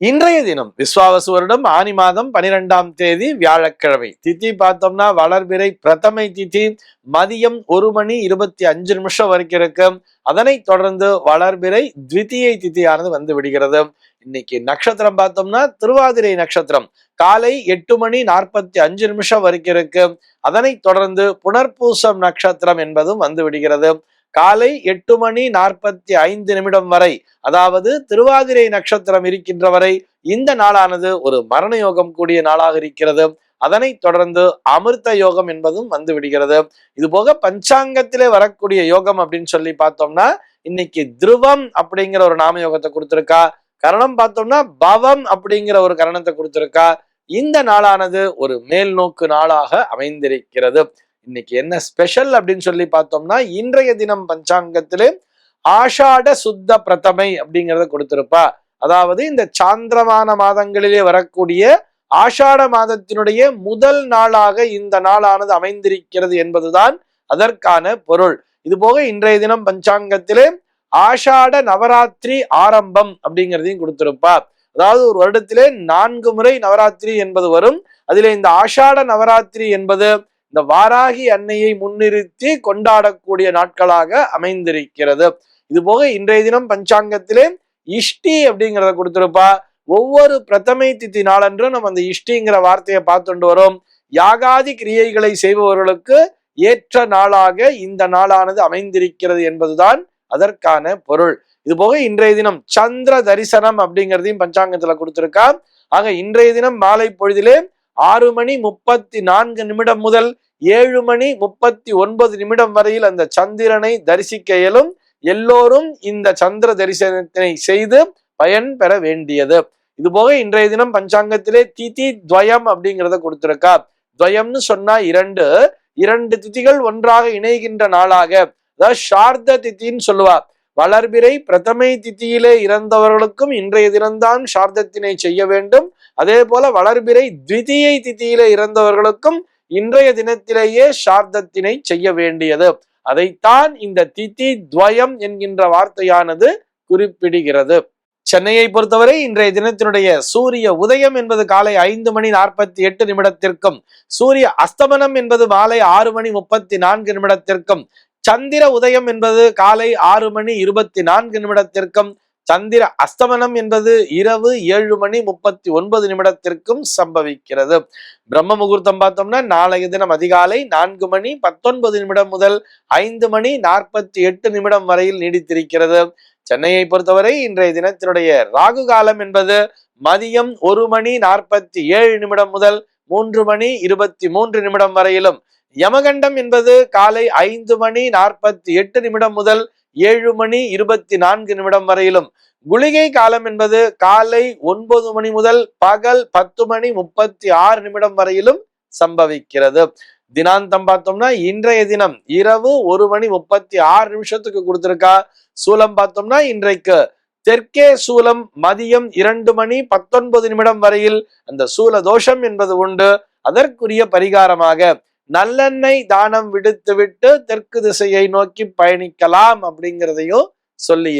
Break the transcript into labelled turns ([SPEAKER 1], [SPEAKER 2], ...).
[SPEAKER 1] இன்றைய தினம் விஸ்வாவசு வருடம் ஆனி மாதம் பனிரெண்டாம் தேதி வியாழக்கிழமை. திதி பார்த்தோம்னா வளர்பிறை பிரதமை திதி மதியம் ஒரு மணி இருபத்தி அஞ்சு நிமிஷம் வரைக்கும் இருக்கு. அதனைத் தொடர்ந்து வளர்பிறை த்விதியை திதியானது வந்து விடுகிறது. இன்னைக்கு நட்சத்திரம் பார்த்தோம்னா திருவாதிரை நட்சத்திரம். காலை எட்டு மணி நாற்பத்தி அஞ்சு நிமிஷம் வரைக்கும் இருக்கு. அதனைத் தொடர்ந்து புனர்பூசம் நட்சத்திரம் என்பதும் வந்து விடுகிறது. காலை எட்டு மணி நாற்பத்தி ஐந்து நிமிடம் வரை அதாவது திருவாதிரை நட்சத்திரம் இருக்கின்ற வரை இந்த நாளானது ஒரு மரண யோகம் கூடிய நாளாக இருக்கிறது. அதனை தொடர்ந்து அமிர்த யோகம் என்பதும் வந்து விடுகிறது. இது போக பஞ்சாங்கத்திலே வரக்கூடிய யோகம் அப்படின்னு சொல்லி பார்த்தோம்னா இன்னைக்கு துருவம் அப்படிங்கிற ஒரு நாம யோகத்தை கொடுத்திருக்கா. கரணம் பார்த்தோம்னா பவம் அப்படிங்கிற ஒரு கரணத்தை கொடுத்திருக்கா. இந்த நாளானது ஒரு மேல் நோக்கு நாளாக அமைந்திருக்கிறது. இன்னைக்கு என்ன ஸ்பெஷல் அப்படின்னு சொல்லி பார்த்தோம்னா இன்றைய தினம் பஞ்சாங்கத்திலே ஆஷாட சுத்த பிரதமை அப்படிங்கிறத கொடுத்திருப்பா. அதாவது இந்த சாந்திரமான மாதங்களிலே வரக்கூடிய ஆஷாட மாதத்தினுடைய முதல் நாளாக இந்த நாளானது அமைந்திருக்கிறது என்பதுதான் அதற்கான பொருள். இது போக இன்றைய தினம் பஞ்சாங்கத்திலே ஆஷாட நவராத்திரி ஆரம்பம் அப்படிங்கிறதையும் கொடுத்திருப்பா. அதாவது ஒரு வருடத்திலே நான்கு முறை நவராத்திரி என்பது வரும். அதிலே இந்த ஆஷாட நவராத்திரி என்பது இந்த வாராகி அன்னையை முன்னிறுத்தி கொண்டாடக்கூடிய நாட்களாக அமைந்திருக்கிறது. இது போக இன்றைய தினம் பஞ்சாங்கத்திலே இஷ்டி அப்படிங்கிறத கொடுத்திருப்பா. ஒவ்வொரு பிரதமை தித்தி நாளன்றும் நம்ம அந்த இஷ்டிங்கிற வார்த்தையை பார்த்துட்டு வரோம். யாகாதி கிரியைகளை செய்பவர்களுக்கு ஏற்ற நாளாக இந்த நாளானது அமைந்திருக்கிறது என்பதுதான் அதற்கான பொருள். இது போக இன்றைய தினம் சந்திர தரிசனம் அப்படிங்கிறதையும் பஞ்சாங்கத்துல கொடுத்திருக்கா. ஆக இன்றைய தினம் மாலை பொழுதிலே ஆறு மணி முப்பத்தி நான்கு நிமிடம் முதல் ஏழு மணி முப்பத்தி ஒன்பது நிமிடம் வரையில் அந்த சந்திரனை தரிசிக்க இயலும். எல்லோரும் இந்த சந்திர தரிசனத்தினை செய்து பயன் பெற வேண்டியது. இது போக இன்றைய தினம் பஞ்சாங்கத்திலே திதி துவயம் அப்படிங்கிறத கொடுத்திருக்கா. துவயம்னு சொன்னா இரண்டு. இரண்டு திதிகள் ஒன்றாக இணைகின்ற நாளாக. அதாவது சார்த தித்தின்னு சொல்லுவா. வளர்பிறை பிரதமை திதியிலே இறந்தவர்களுக்கும் இன்றைய தினம்தான் சார்தத்தினை செய்ய வேண்டும். அதே போல வளர்பிறை த்விதியை திதியிலே இறந்தவர்களுக்கும் இன்றைய தினத்திலேயே சார்த்தத்தினை செய்ய வேண்டியது. அதைத்தான் இந்த திதி துவயம் என்கின்ற வார்த்தையானது குறிப்பிடுகிறது. சென்னையை பொறுத்தவரை இன்றைய தினத்தினுடைய சூரிய உதயம் என்பது காலை ஐந்து மணி நாற்பத்தி எட்டு நிமிடத்திற்கும் சூரிய அஸ்தமனம் என்பது மாலை ஆறு மணி முப்பத்தி நான்கு நிமிடத்திற்கும் சந்திர உதயம் என்பது காலை ஆறு மணி இருபத்தி நான்கு நிமிடத்திற்கும் சந்திர அஸ்தமனம் என்பது இரவு ஏழு மணி முப்பத்தி ஒன்பது நிமிடத்திற்கும் சம்பவிக்கிறது. பிரம்ம முகூர்த்தம் பார்த்தோம்னா நாளைய தினம் அதிகாலை நான்கு மணி பத்தொன்பது நிமிடம் முதல் ஐந்து மணி நாற்பத்தி எட்டு நிமிடம் வரையில் நீடித்திருக்கிறது. சென்னையை பொறுத்தவரை இன்றைய தினத்தினுடைய ராகு காலம் என்பது மதியம் ஒரு மணி நாற்பத்தி ஏழு நிமிடம் முதல் மூன்று மணி இருபத்தி மூன்று நிமிடம் வரையிலும். யமகண்டம் என்பது காலை ஐந்து மணி நாற்பத்தி எட்டு நிமிடம் முதல் ஏழு மணி இருபத்தி நான்கு நிமிடம் வரையிலும். குளிகை காலம் என்பது காலை ஒன்பது மணி முதல் பகல் பத்து மணி முப்பத்தி ஆறு நிமிடம் வரையிலும் சம்பவிக்கிறது. தினாந்தம் பார்த்தோம்னா இன்றைய தினம் இரவு ஒரு மணி முப்பத்தி ஆறு நிமிஷத்துக்கு கொடுத்திருக்கா. சூலம் பார்த்தோம்னா இன்றைக்கு. தெற்கே சூலம் மதியம் இரண்டு மணி பத்தொன்பது நிமிடம் வரையில் அந்த சூல தோஷம் என்பது உண்டு. அதற்குரிய பரிகாரமாக நல்லெண்ணெய் தானம் விடுத்து விட்டு தெற்கு திசையை நோக்கி பயணிக்கலாம் அப்படிங்கிறதையும் சொல்லி